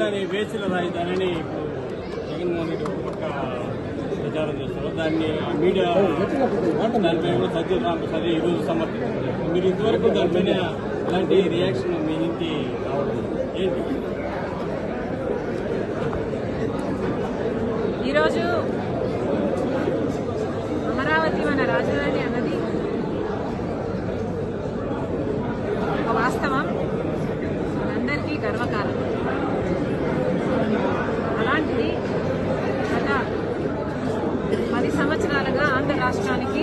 రాజధాని వేసిన రాజధానిని ఇప్పుడు జగన్మోహన్ రెడ్డి ఒక ప్రచారం చేస్తారు దాన్ని మీడియా దానిపై కూడా సత్య రామప్రసాద్ ఈరోజు సమర్థించారు. మీరు ఇంతవరకు దానిపైన ఎలాంటి రియాక్షన్ మీ నుంచి రావడం ఏంటి? ఈరోజు అమరావతి మన రాజధాని అన్నది ఒక వాస్తవం మనందరికీ గర్వకారణం అలాంటిది గత పది సంవత్సరాలుగా ఆంధ్ర రాష్ట్రానికి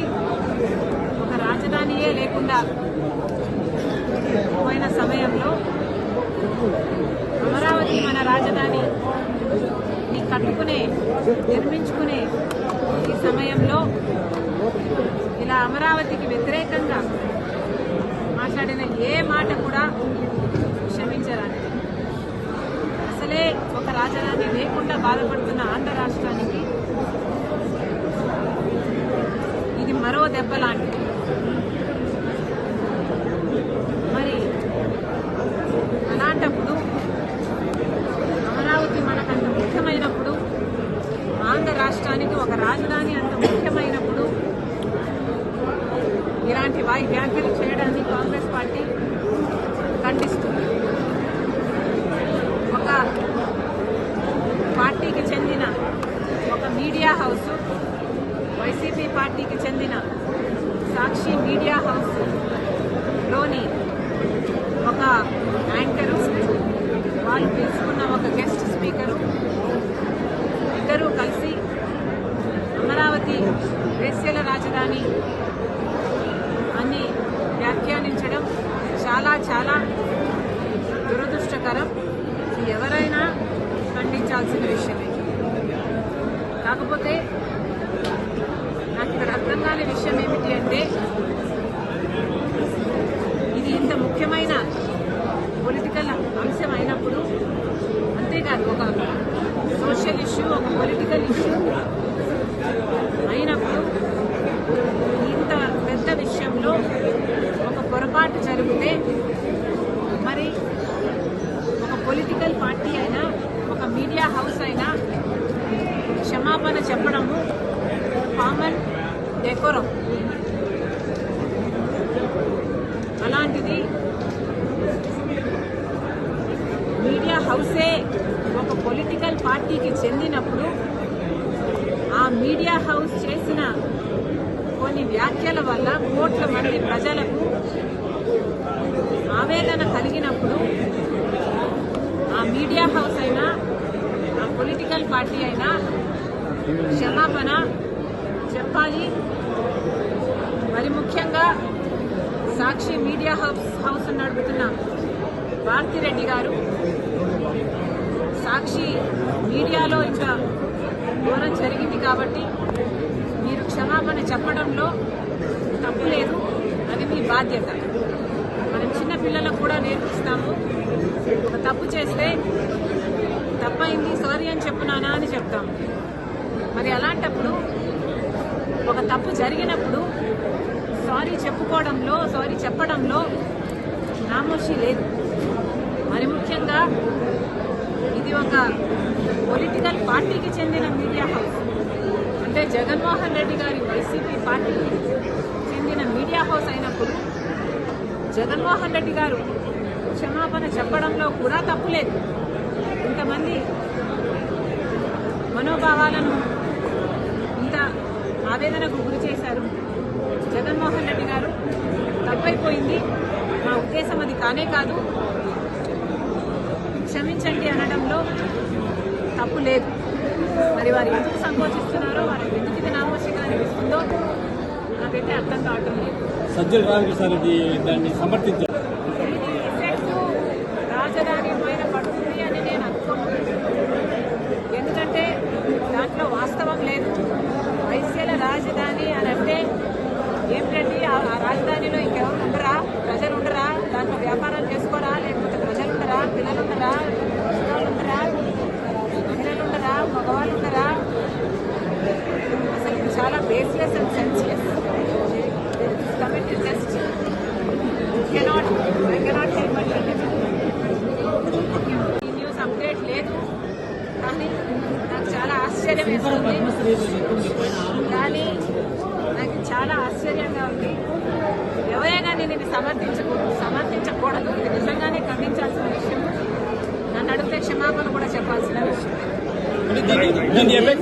ఒక రాజధానియే లేకుండా పోయిన సమయంలో అమరావతి మన రాజధాని కట్టుకునే నిర్మించుకునే ఈ సమయంలో ఇలా అమరావతికి వ్యతిరేకంగా మాట్లాడిన ఏ మాట కూడా క్షమించరాని అసలే ఒక రాజధాని లేకుండా బాధపడుతున్న ఆంధ్ర రాష్ట్రానికి ఇది మరో దెబ్బ లాంటిది మరి అలాంటప్పుడు అమరావతి మనకంత ముఖ్యమైనప్పుడు ఆంధ్ర రాష్ట్రానికి ఒక రాజధాని అంత ముఖ్యమైనప్పుడు ఇలాంటి వాయిద్యాలు వ్యాఖ్యలు చేయడాన్ని కాంగ్రెస్ పార్టీ ఖండిస్తుంది ఒక పార్టీకి చెందిన ఒక మీడియా హౌస్ వైసీపీ పార్టీకి చెందిన సాక్షి మీడియా హౌస్లోని ఒక యాంకరు వాళ్ళు పిలుచుకున్న ఒక గెస్ట్ స్పీకరు ఇద్దరూ కలిసి అమరావతి రాజధాని అని వ్యాఖ్యానించడం చాలా చాలా దురదృష్టకరం ఇది ఎవరైనా ఖండించాల్సిన విషయమే కాకపోతే నాకు ఇక్కడ అర్థం కాని విషయం ఏమిటి అంటే ఇది ఇంత ముఖ్యమైన పొలిటికల్ అంశం అయినప్పుడు అంతేకాదు ఒక సోషల్ ఇష్యూ ఒక పొలిటికల్ ఇష్యూ అయినప్పుడు ఇంత పెద్ద విషయంలో ఒక పొరపాటు జరిగితే మరి ఒక పొలిటికల్ పార్టీ అయినా ఒక మీడియా హౌస్ అయినా క్షమాపణ చెప్పడము. Common decorum. అలాంటిది మీడియా హౌసే ఒక పొలిటికల్ పార్టీకి చెందినప్పుడు ఆ మీడియా హౌస్ చేసిన కొన్ని వ్యాఖ్యల వల్ల కోట్ల మంది ప్రజలకు ఆవేదన కలిగినప్పుడు ఆ మీడియా హౌస్ అయినా ఆ పొలిటికల్ పార్టీ అయినా క్షమాపణ చెప్పాలి. మరి ముఖ్యంగా సాక్షి మీడియా హౌస్ హౌస్ నడుపుతున్న భారతిరెడ్డి గారు సాక్షి మీడియాలో ఇంకా ఘోరం జరిగింది కాబట్టి మీరు క్షమాపణ చెప్పడంలో తప్పు లేదు. అది మీ బాధ్యత. మనం చిన్నపిల్లలకు కూడా నేర్పిస్తాము. ఒక తప్పు చేస్తే తప్పైంది సారీ అని చెప్పు నానా అని చెప్తాము. మరి అలాంటప్పుడు ఒక తప్పు జరిగినప్పుడు సారీ చెప్పుకోవడంలో సారీ చెప్పడంలో నామోషి లేదు. మరి ముఖ్యంగా ఇది ఒక పొలిటికల్ పార్టీకి చెందిన మీడియా హౌస్. అంటే జగన్మోహన్ రెడ్డి గారి వైసీపీ పార్టీకి చెందిన మీడియా హౌస్ అయినప్పుడు జగన్మోహన్ రెడ్డి గారు క్షమాపణ చెప్పడంలో కూడా తప్పు లేదు. ఇంతమంది మనోభావాలను ఆవేదనకు గురి చేశారు. జగన్మోహన్ రెడ్డి గారు. తప్పైపోయింది. మా ఉద్దేశం అది కానే కాదు. క్షమించండి అనడంలో తప్పు లేదు. మరి వారు ఎందుకు సంకోచిస్తున్నారో వారికి ఎందుకు ఇది నామోషిగా అనిపిస్తుందో నాకైతే అర్థం కావటం లేదు. సజ్జల రామకృష్ణారెడ్డి దాన్ని సమర్థించారు. baseless and senseless. This comment is just cannot, I cannot help but ఈ న్యూస్ అప్డేట్ లేదు కానీ నాకు చాలా ఆశ్చర్యం వేస్తుంది కానీ నాకు చాలా ఆశ్చర్యంగా ఉంది